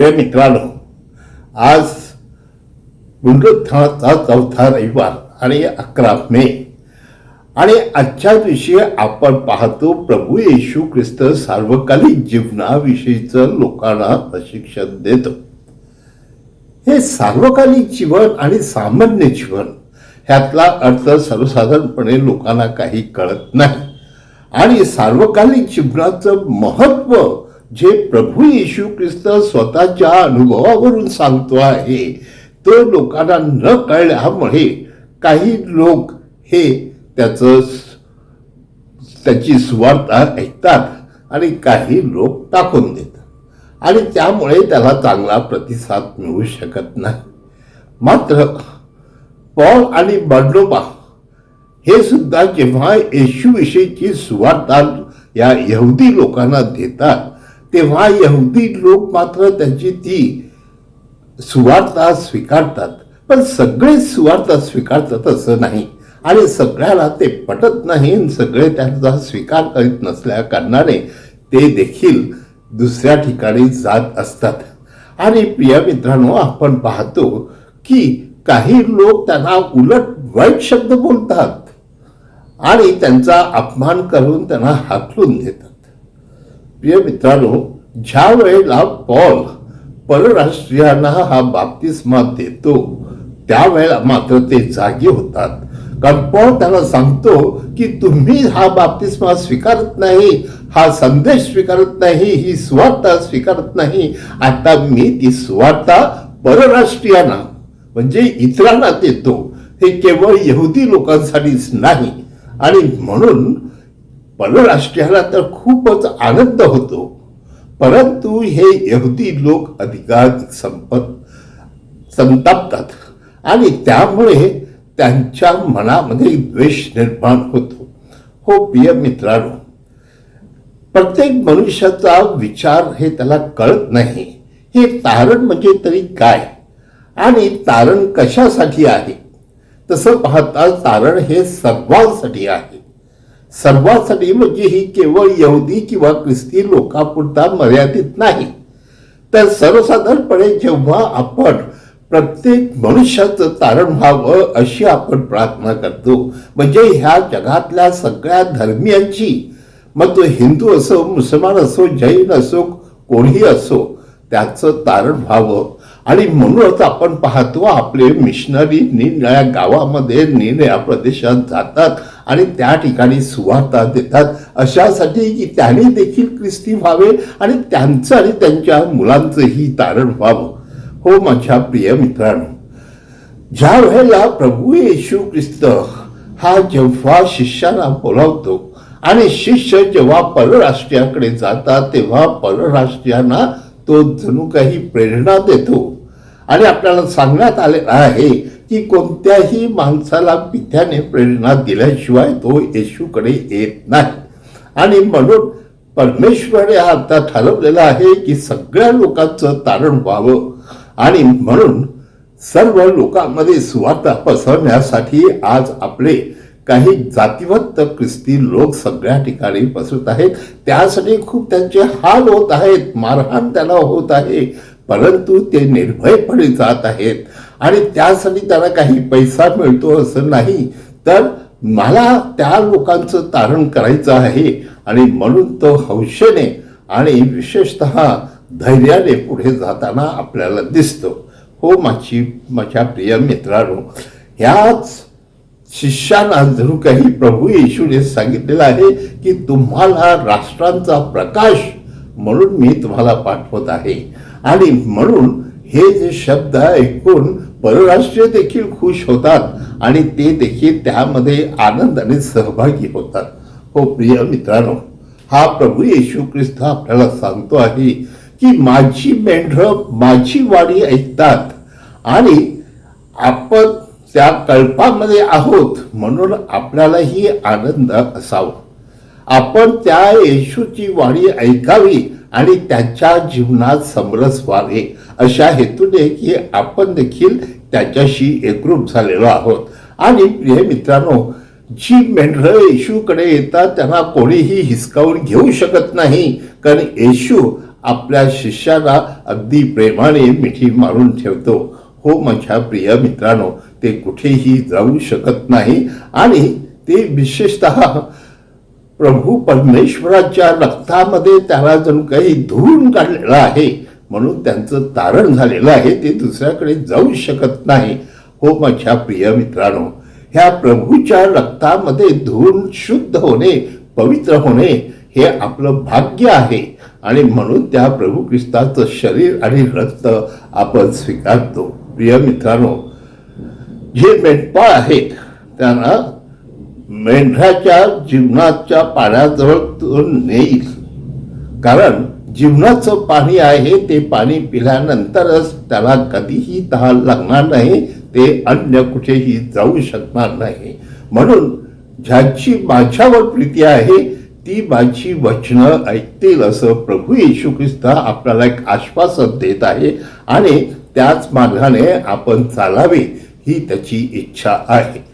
प्रिय मित्रांनो आज गुंडोत्थानाचा चौथा रविवार आणि अकरा मे. आणि आजच्या दिवशी आपण पाहतो प्रभू येशू ख्रिस्त सार्वकालिक जीवनाविषयीचं लोकांना प्रशिक्षण देतो. हे सार्वकालिक जीवन आणि सामान्य जीवन ह्यातला अर्थ सर्वसाधारणपणे लोकांना काही कळत नाही. आणि सार्वकालिक जीवनाचं महत्त्व जे प्रभू येशू ख्रिस्त स्वतःच्या अनुभवावरून सांगतो आहे तो लोकांना न कळल्यामुळे काही लोक हे त्याचं त्याची सुवार्ता ऐकतात आणि काही लोक टाकून देतात. आणि त्यामुळे त्याला चांगला प्रतिसाद मिळू शकत नाही. मात्र पॉल आणि बर्नोबा हे सुद्धा जेव्हा येशूविषयीची सुवार्ता या यहुदी लोकांना देतात तेव्हा यहुदी लोक मात्र त्यांची ती सुवार्ता स्वीकारतात. पण सगळे सुवार्ता स्वीकारतात असं नाही. आणि सगळ्याला ते पटत नाही आणि सगळे त्यांचा स्वीकार करीत नसल्या कारणाने ते देखील दुसऱ्या ठिकाणी जात असतात. आणि प्रिय मित्रांनो आपण पाहतो की काही लोक त्यांना उलट वाईट शब्द बोलतात आणि त्यांचा अपमान करून त्यांना हाकलून देतात. प्रिय मित्रांनो ज्या वेळेला पॉल परराष्ट्रीयांना हा बाप्तिस्मा देतो त्यावेळेला मात्र ते जागे होतात. कारण पॉल त्यांना सांगतो की तुम्ही हा बाप्तिस्मा स्वीकारत नाही हा संदेश स्वीकारत नाही ही सुवार्ता स्वीकारत नाही. आता मी ती सुवार्ता परराष्ट्रीयांना म्हणजे इतरांना देतो. हे केवळ यहुदी लोकांसाठीच नाही. आणि म्हणून परराष्ट्राला तर खूपच आनंद होतो. परंतु हे यहुदी लोक अधिकाधिक संपत संतापतात आणि त्यामुळे त्यांच्या मनामध्ये द्वेष निर्माण होतो. हो प्रिय मित्रांनो प्रत्येक मनुष्याचा विचार हे त्याला कळत नाही. हे तारण म्हणजे तरी काय? आणि तारण कशासाठी आहे? तसं पाहता तारण हे सर्वांसाठी आहे. सर्वांसाठी म्हणजे ही केवळ यहुदी किंवा ख्रिस्ती लोकापुरता मर्यादित नाही. तर सर्वसाधारणपणे जेव्हा आपण प्रत्येक मनुष्याचं तारण व्हावं अशी आपण प्रार्थना करतो म्हणजे ह्या जगातल्या सगळ्या धर्मियांची मग तो हिंदू असो मुसलमान असो जैन असो कोणीही असो त्याचं तारण व्हावं. आणि म्हणूनच आपण पाहतो आपले मिशनरी निरनिळ्या गावामध्ये निरनिळ्या प्रदेशात जातात. आणि त्या ठिकाणी सुवार्ता देतात. अशासाठी की त्यांनी देखील ख्रिस्ती व्हावे आणि त्यांचं आणि त्यांच्या मुलांचंही तारण व्हावं. हो माझ्या प्रिय मित्रांनो ज्या वेळेला प्रभू येशू ख्रिस्त हा जेव्हा शिष्याला बोलावतो आणि शिष्य जेव्हा परराष्ट्रीयाकडे जातात तेव्हा परराष्ट्रीयांना तो जणू काही प्रेरणा देतो. आणि आपल्याला सांगण्यात आलेला आहे की कोणत्याही माणसाला पित्याने प्रेरणा दिल्याशिवाय तो येशूकडे येत नाही. आणि म्हणून परमेश्वराने आता ठरवलेलं आहे की सगळ्या लोकांचं तारण व्हावं. आणि म्हणून सर्व लोकांमध्ये सुवार्ता पसरण्यासाठी आज आपले काही जातीवंत ख्रिस्ती लोक सगळ्या ठिकाणी पसरत आहेत. त्यासाठी खूप त्यांचे हाल होत आहेत. मारहाण त्याला होत आहे. परंतु ते निर्भयपणे जात आहेत. आणि त्यासाठी त्यांना काही पैसा मिळतो असं नाही तर मला त्या लोकांचं तारण करायचं आहे. आणि म्हणून तो हौशेने आणि विशेषत धैर्याने पुढे जाताना आपल्याला दिसतो. हो माझी माझ्या प्रिय मित्रांनो ह्याच शिष्यांना जणू काही प्रभू येशूने सांगितलेलं आहे की तुम्हाला राष्ट्रांचा प्रकाश म्हणून मी तुम्हाला पाठवत आहे. आणि म्हणून हे जे शब्द ऐकून परराष्ट्रीय देखील खुश होतात आणि ते देखील त्यामध्ये आनंदाने सहभागी होतात. हो प्रिय मित्रांनो हा प्रभू येशू ख्रिस्त आपल्याला सांगतो आहे की माझी मेंढरं माझी वाणी ऐकतात आणि आपण त्या कल्पामध्ये आहोत म्हणून आपल्यालाही आनंद असावा. आपण त्या येशूची वाणी ऐकावी आणि त्याच्या जीवनात समरस व्हावे अशा हेतूने की आपण देखील त्याच्याशी एकरूप झालेलो आहोत. आणि प्रिय मित्रांनो जी मेंढरं येशूकडे येतात त्यांना कोणीही हिसकावून घेऊ शकत नाही. कारण येशू आपल्या शिष्याला अगदी प्रेमाने मिठी मारून ठेवतो. हो माझ्या प्रिय मित्रांनो ते कुठेही जाऊ शकत नाही. आणि ते विशेषतः प्रभू परमेश्वराच्या रक्तामध्ये त्याला जणू काही धुवून काढलेलं आहे. म्हणून त्यांचं तारण झालेलं आहे. ते दुसऱ्याकडे जाऊ शकत नाही. हो माझ्या प्रिय मित्रांनो ह्या प्रभूच्या रक्तामध्ये धुवून शुद्ध होणे पवित्र होणे हे आपलं भाग्य आहे. आणि म्हणून त्या प्रभू ख्रिस्ताचं शरीर आणि रक्त आपण स्वीकारतो. प्रिय मित्रांनो जे मेंढपाळ आहेत त्यांना मेंढराच्या जीवनाच्या पाण्याजवळ तो नेईल. कारण जीवनाचं पाणी आहे ते पाणी पिल्यानंतरच त्याला कधीही तहान लागणार नाही ते अन्य कुठेही जाऊ शकणार नाही. म्हणून ज्याची माझ्यावर प्रीती आहे ती माझी वचनं ऐकतील असं प्रभू येशू ख्रिस्त आपल्याला एक आश्वासन देत आहे आणि त्याच मार्गाने आपण चालावे ही त्याची इच्छा आहे.